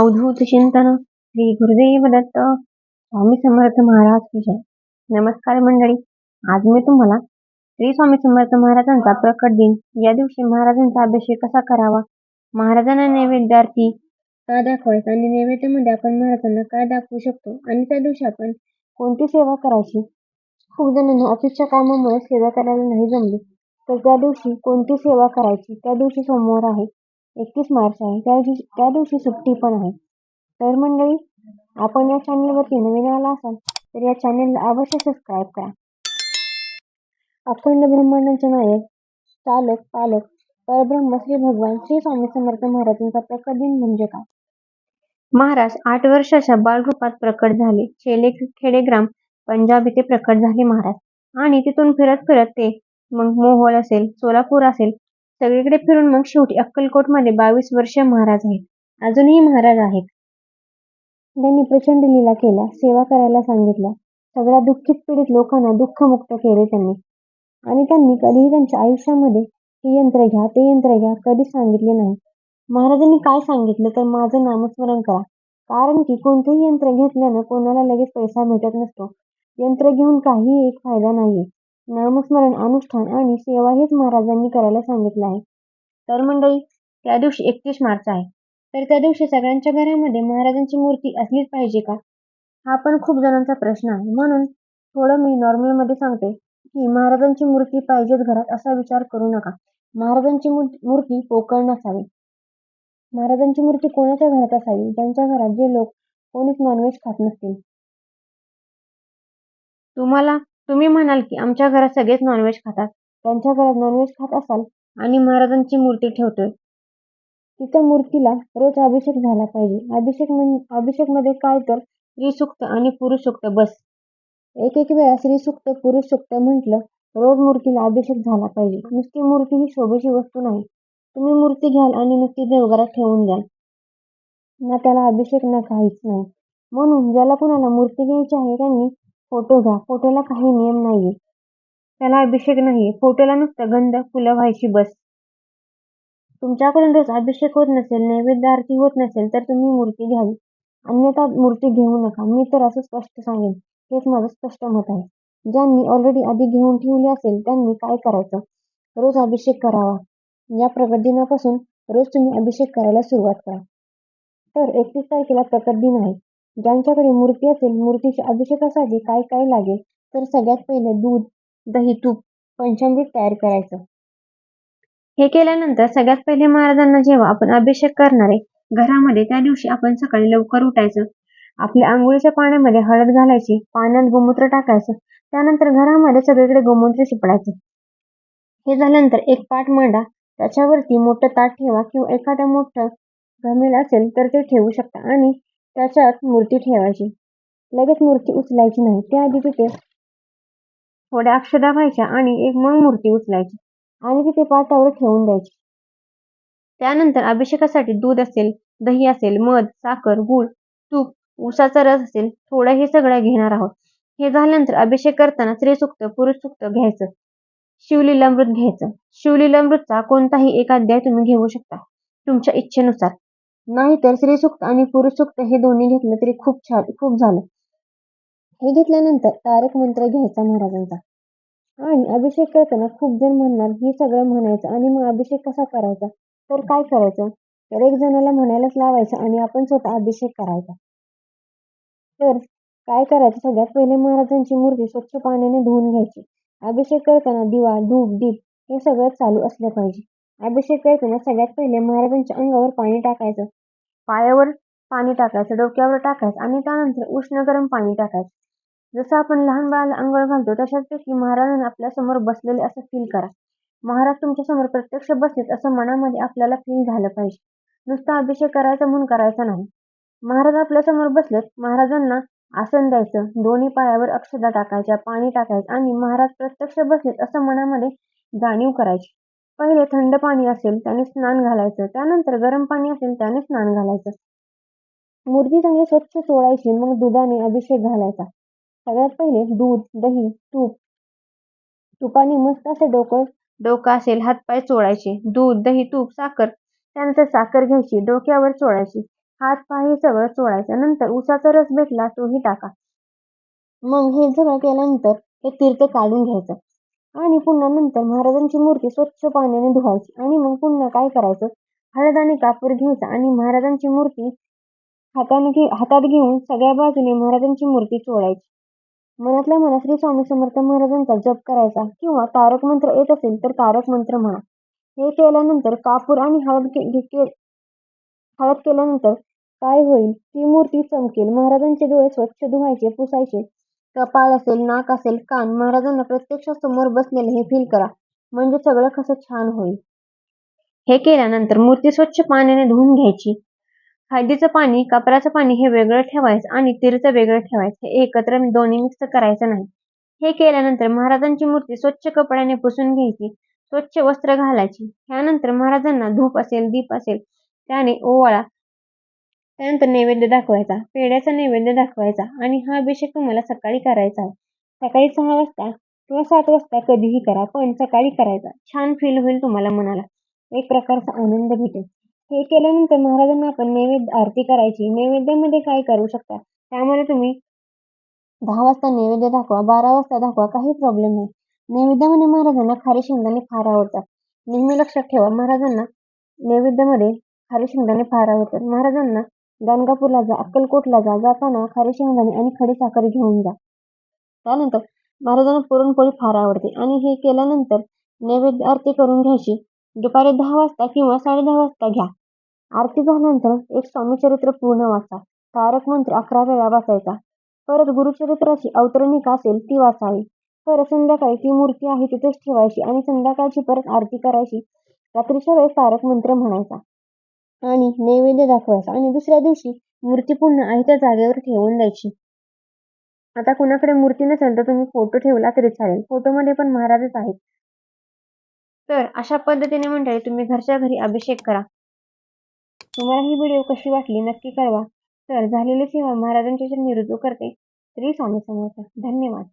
अवधूत चिंतन श्री गुरुदेव दत्त स्वामी समर्थ महाराज विषय नमस्कार मंडळी आज मी तुम्हाला श्री स्वामी समर्थ महाराजांचा प्रकट दिन या दिवशी महाराजांचा अभिषेक कसा करावा? महाराजांना नैवेद्यार्थी का दाखवायचा आणि नैवेद्यामध्ये आपण महाराजांना काय दाखवू शकतो? आणि त्या दिवशी आपण कोणती सेवा करायची? खूप जणांना ऑफिसच्या कामामुळे सेवा करायला नाही जमली. तर त्या दिवशी कोणती सेवा करायची? त्या दिवशी सोमवार आहे. एकतीस मार्च आहे. त्या दिवशी त्या दिवशी सुट्टी पण आहे. तर मंडळी आपण या चॅनलवरती नवीन आला असाल तर या चॅनलला अवश्य सबस्क्राईब करा. अखंड ब्रह्मांडाचे नायक चालक पालक परब्रह्म श्री भगवान श्री स्वामी समर्थ महाराजांचा प्रकट दिन म्हणजे काय? महाराज आठ वर्षाच्या बालरूपात प्रकट झाले. शेले खेडेग्राम पंजाब इथे प्रकट झाले महाराज. आणि तिथून फिरत फिरत ते मग मोहोळ असेल सोलापूर असेल सगळीकडे फिरून मग शेवटी अक्कलकोटमध्ये बावीस वर्ष महाराज आहेत. अजूनही महाराज आहेत. त्यांनी प्रचंड लीला केल्या सेवा करायला सांगितल्या. सगळ्या दुःखित पीडित लोकांना दुःखमुक्त केले त्यांनी. आणि त्यांनी कधीही त्यांच्या आयुष्यामध्ये हे यंत्र घ्या ते यंत्र घ्या कधीच सांगितले नाही. महाराजांनी काय सांगितलं तर माझं नामस्मरण करा. कारण की कोणतंही यंत्र घेतल्यानं कोणाला लगेच पैसा भेटत नसतो. यंत्र घेऊन काही एक फायदा नाहीये. नामस्मरण अनुष्ठान आणि सेवा हेच महाराजांनी करायला सांगितलं आहे. तर मंडळी त्या दिवशी एकतीस मार्च आहे. तर त्या दिवशी सगळ्यांच्या घरामध्ये महाराजांची मूर्ती असलीच पाहिजे का? हा पण खूप जणांचा प्रश्न आहे. म्हणून थोडं मी नॉर्मलमध्ये सांगते की महाराजांची मूर्ती पाहिजेच घरात असा विचार करू नका. महाराजांची मूर्ती पोकळ नसावी. महाराजांची मूर्ती कोणाच्या घरात असावी? ज्यांच्या घरात जे लोक कोणीच नॉनव्हेज खात नसतील. तुम्हाला तुम्ही म्हणाल की आमच्या घरात सगळेच नॉनव्हेज खातात. त्यांच्या घरात नॉनव्हेज खात असाल आणि महाराजांची मूर्ती ठेवतोय. तिथं मूर्तीला रोज अभिषेक झाला पाहिजे. अभिषेक म्हण अभिषेकमध्ये काय तर स्त्रीसुक्त आणि पुरुष सुक्त बस. एक एक वेळा स्त्रीसुक्त पुरुष सुक्त म्हटलं रोज मूर्तीला अभिषेक झाला पाहिजे. नुसती मूर्ती ही शोभेची वस्तू नाही. तुम्ही मूर्ती घ्याल आणि नुसती देवघरात ठेवून द्याल. ना त्याला अभिषेक ना काहीच नाही. म्हणून ज्याला कुणाला मूर्ती घ्यायची आहे त्यांनी फोटो घ्या. फोटोला काही नियम नाहीये. त्याला अभिषेक नाहीये. फोटोला नुसतं गंध फुलं व्हायची बस. तुमच्याकडून रोज अभिषेक होत नसेल नैवेद्य आरती होत नसेल तर तुम्ही मूर्ती घ्यावी. अन्यथा मूर्ती घेऊ नका. मी तर असं स्पष्ट सांगेन. हेच माझं स्पष्ट मत आहे. ज्यांनी ऑलरेडी आधी घेऊन ठेवली असेल त्यांनी काय करायचं? रोज अभिषेक करावा. या प्रगत दिनापासून रोज तुम्ही अभिषेक करायला सुरुवात करा. तर एकतीस तारखेला प्रकट दिन आहे ज्यांच्याकडे मूर्ती असेल मूर्तीच्या अभिषेकासाठी काय काय लागेल तर सगळ्यात पहिले दूध दही तूप पंचामृत तयार करायचं. हे केल्यानंतर सगळ्यात पहिले महाराजांना जेव्हा आपण अभिषेक करणारे घरामध्ये त्या दिवशी आपण सकाळी लवकर उठायचं. आपल्या आंघोळीच्या पाण्यामध्ये हळद घालायची पाण्यात गोमूत्र टाकायचं त्यानंतर घरामध्ये सगळीकडे गोमूत्र शिपडायचं. हे झाल्यानंतर एक पाट मांडा त्याच्यावरती मोठं ताट ठेवा किंवा एखादं मोठं घमेल असेल तर ते ठेवू शकता आणि त्याच्यात मूर्ती ठेवायची. लगेच मूर्ती उचलायची नाही. त्याआधी तिथे थोड्या अक्षदा व्हायच्या आणि एक मग मूर्ती उचलायची आणि तिथे पाटावर ठेवून द्यायची. त्यानंतर अभिषेकासाठी दूध असेल दही असेल मध साखर गूळ तूप उसाचा रस असेल थोडं हे सगळं घेणार आहोत. हे झाल्यानंतर अभिषेक करताना स्त्रीसुक्त पुरुषसुक्त घ्यायचं. शिवलीलामृत घ्यायचं. शिवलीलामृतचा कोणताही एक अध्याय तुम्ही घेऊ शकता. तुमच्या इच्छेनुसार. नाहीतर स्त्रीसुक्त आणि पुरुषसुक्त हे दोन्ही घेतलं तरी खूप छान खूप झालं. हे घेतल्यानंतर तारक मंत्र घ्यायचा महाराजांचा. आणि अभिषेक करताना खूप जण म्हणणार हे सगळं म्हणायचं आणि मग अभिषेक कसा करायचा? तर काय करायचं? तर एक जणाला म्हणायलाच लावायचं आणि आपण स्वतः अभिषेक करायचा. तर काय करायचं? सगळ्यात पहिले महाराजांची मूर्ती स्वच्छ पाण्याने धुवून घ्यायची. अभिषेक करताना दिवा धूप दीप हे सगळं चालू असलं पाहिजे. अभिषेक करताना सगळ्यात पहिले महाराजांच्या अंगावर पाणी टाकायचं. पायावर पाणी टाकायचं डोक्यावर टाकायचं आणि त्यानंतर उष्ण गरम पाणी टाकायचं. जसं आपण लहान बाळाला अंघोळ घालतो तशाचपैकी महाराजांना आपल्यासमोर बसलेले असं फील करा. महाराज तुमच्यासमोर प्रत्यक्ष बसलेत असं मनामध्ये आपल्याला फील झालं पाहिजे. नुसता अभिषेक करायचा म्हणून करायचा नाही. महाराज आपल्यासमोर बसलेत महाराजांना आसन द्यायचं दोन्ही पायावर अक्षदा टाकायच्या पाणी टाकायचं आणि महाराज प्रत्यक्ष बसलेत असं मनामध्ये जाणीव करायची. पहिले थंड पाणी असेल त्याने स्नान घालायचं. त्यानंतर गरम पाणी असेल त्याने स्नान घालायचं. मूर्ती चांगली स्वच्छ सोडायची मग दुधाने अभिषेक घालायचा. सगळ्यात पहिले दूध दही तूप. तुपाने मस्त असं डोकं डोकं असेल हातपाय चोळायचे. दूध दही तूप साखर. त्यानंतर साखर घ्यायची डोक्यावर चोळायची. हात पाय हे सगळं चोळायचं. नंतर उसाचा रस भेटला तोही टाका. मग हे सगळं केल्यानंतर हे तीर्थ काढून घ्यायचं. आणि पुन्हा नंतर महाराजांची मूर्ती स्वच्छ पाण्याने धुवायची आणि मग पुन्हा काय करायचं? हळद आणि कापूर घ्यायचा आणि महाराजांची मूर्ती हाताने घे हातात घेऊन सगळ्या बाजूने महाराजांची मूर्ती चोळायची. मनातल्या मनात श्री स्वामी समर्थ महाराजांचा जप करायचा किंवा तारक मंत्र येत असेल तर तारक मंत्र म्हणा. हे केल्यानंतर कापूर आणि हळद के, घे- के- हळद केल्यानंतर काय होईल? ती मूर्ती चमकेल. महाराजांचे डोळे स्वच्छ धुवायचे पुसायचे. कपाळ असेल नाक असेल कान महाराजांना प्रत्यक्ष समोर बसलेले हे फील करा. म्हणजे सगळं कसं छान होईल. हे केल्यानंतर मूर्ती स्वच्छ पाण्याने धुवून घ्यायची. हळदीचं पाणी कपराचं पाणी हे वेगळं ठेवायचं आणि तिरचं वेगळं ठेवायचं. हे एकत्र दोन्ही मिक्स करायचं नाही. हे केल्यानंतर महाराजांची मूर्ती स्वच्छ कपड्याने पुसून घ्यायची. स्वच्छ वस्त्र घालायची. त्यानंतर महाराजांना धूप असेल दीप असेल त्याने ओवाळा. त्यानंतर नैवेद्य दाखवायचा पेढ्याचा नैवेद्य दाखवायचा आणि हा अभिषेक तुम्हाला सकाळी करायचा आहे. सकाळी सहा वाजता किंवा सात वाजता कधीही करा पण सकाळी करायचा. छान फील होईल तुम्हाला मनाला. एक प्रकारचा आनंद भेटेल. हे केल्यानंतर महाराजांना आपण नैवेद्य आरती करायची. नैवेद्यामध्ये काय करू शकता? त्यामध्ये तुम्ही दहा वाजता नैवेद्य दाखवा बारा वाजता दाखवा काही प्रॉब्लेम नाही. नैवेद्यामध्ये महाराजांना खारे शेंगदाणे फार आवडतात. नेहमी लक्षात ठेवा महाराजांना नैवेद्यामध्ये खारे शेंगदाणे फार आवडतात. महाराजांना गाणगापूरला जा अक्कलकोटला जा जाताना खारे शेंगदाणे आणि खडी साखर घेऊन जा. त्यानंतर महाराजांना पुरणपोळी फार आवडते आणि हे केल्यानंतर नैवेद्य आरती करून घ्यायची. दुपारी दहा वाजता किंवा साडेदहा वाजता घ्या. आरती झाल्यानंतर एक स्वामीचरित्र पूर्ण वाचा. तारक मंत्र अकरा वेळा वाचायचा. परत गुरुचरित्राची अवतरणिका असेल ती वाचावी. परत संध्याकाळी ती मूर्ती आहे तिथेच ठेवायची आणि संध्याकाळची परत आरती करायची. रात्रीच्या वेळेस तारक मंत्र म्हणायचा. आणि नैवेद्य दाखवायचा. आणि दुसऱ्या दिवशी मूर्ती पुन्हा आहे त्या जागेवर ठेवून द्यायची. आता कुणाकडे मूर्ती नसेल तर तुम्ही फोटो ठेवला तरी चालेल. फोटोमध्ये पण महाराजच आहेत. तर अशा पद्धतीने मंडळी तुम्ही घरच्या घरी अभिषेक करा. तुम्हाला ही व्हिडिओ कशी वाटली नक्की कळवा. तर झालेली सेवा महाराजांच्या चरणी रुजू करते श्री स्वामी समर्थ. धन्यवाद.